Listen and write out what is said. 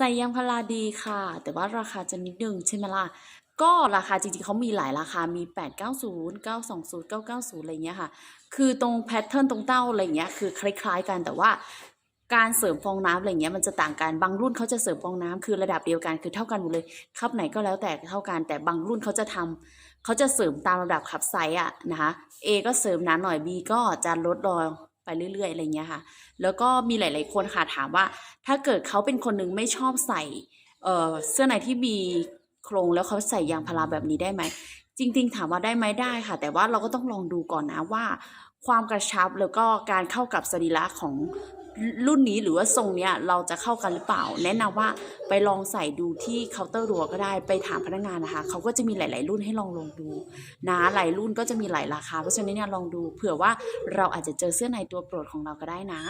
ใส่ยางพาราดีค่ะ แต่ว่าราคาจะนิดนึงใช่ไหมล่ะ ก็ราคาจริงๆเขามีหลายราคา มี 890 920 990 อะไรเงี้ยค่ะ คือตรงแพทเทิร์นตรงเต้าอะไรเงี้ยคือคล้ายๆกันแต่ว่าการเสริมฟองน้ำอะไรเงี้ยมันจะต่างกัน บางรุ่นเขาจะเสริมฟองน้ำคือระดับเดียวกันคือเท่ากันหมดเลยคับไหนก็แล้วแต่เท่ากัน แต่บางรุ่นเขาจะทำเขาจะเสริมตามระดับคับไซส์อะนะคะ A ก็เสริมหนาหน่อย B ก็จะลดรอย ไปเรื่อยๆอะไรเงี้ยค่ะ แล้วก็มีหลาย ๆ คนค่ะถามว่า ถ้าเกิดเขาเป็นคนหนึ่งไม่ชอบใส่เออเสื้อในที่มีโครงแล้วเขาใส่ยางพาราแบบนี้ได้ไหมจริง ๆ ถามว่าได้ไหมได้ค่ะ แต่ว่าเราก็ต้องลองดูก่อนนะว่า ความกระชับแล้วก็การเข้ากับสรีระของ รุ่นนี้หรือว่าทรงเนี้ยเราจะเข้ากันหรือเปล่า แนะนำว่าไปลองใส่ดูที่เคาน์เตอร์รัวก็ได้ไปถามพนักงานนะคะเขาก็จะมีหลาย ๆ รุ่นให้ลองลองดูนะหลายรุ่นก็จะมีหลายราคาเพราะฉะนั้นเนี่ยลองดูเผื่อว่าเราอาจจะเจอเสื้อในตัวโปรดของเราก็ได้นะ